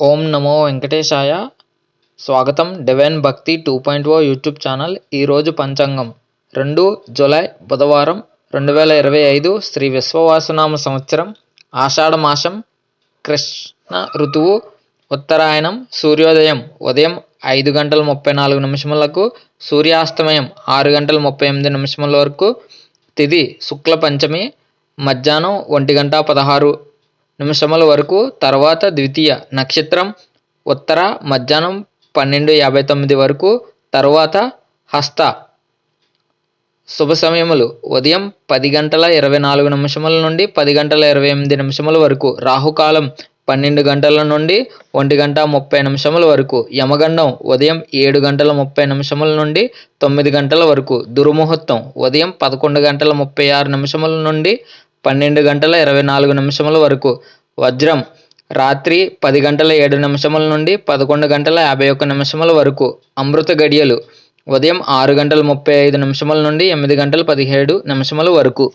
ఓం నమో వెంకటేశాయ. స్వాగతం divine Bhakti two point O YouTube channel. ఈరోజు పంచాంగం రెండు జూలై బుధవారం రెండు వేల ఇరవై ఐదు శ్రీ విశ్వవాసనామ సంవత్సరం. ఆషాఢమాసం కృష్ణ ఋతువు ఉత్తరాయణం సూర్యోదయం ఉదయం ఐదు గంటల ముప్పై నాలుగు నిమిషములకు సూర్యాస్తమయం ఆరు గంటల ముప్పై ఎనిమిది నిమిషముల వరకు తిది శుక్ల పంచమి మధ్యాహ్నం ఒంటి గంట పదహారు నిమిషముల వరకు తర్వాత ద్వితీయ నక్షత్రం ఉత్తర మధ్యాహ్నం పన్నెండు యాభై తొమ్మిది వరకు తర్వాత హస్త. శుభ సమయములు. ఉదయం పది గంటల ఇరవై నాలుగు నిమిషముల నుండి పది గంటల ఇరవై ఎనిమిది నిమిషముల వరకు రాహుకాలం పన్నెండు గంటల నుండి ఒంటి గంట ముప్పై నిమిషముల వరకు యమగండం ఉదయం ఏడు గంటల ముప్పై నిమిషముల నుండి తొమ్మిది గంటల వరకు దుర్ముహూర్తం ఉదయం పదకొండు గంటల ముప్పై ఆరు నిమిషముల నుండి పన్నెండు గంటల ఇరవై నాలుగు నిమిషముల వరకు. వజ్రం రాత్రి పది గంటల ఏడు నిమిషముల నుండి పదకొండు గంటల యాభై ఒక్క నిమిషముల వరకు. అమృత గడియలు ఉదయం ఆరు గంటల ముప్పై ఐదు నిమిషముల నుండి ఎనిమిది గంటల పదిహేడు నిమిషముల వరకు.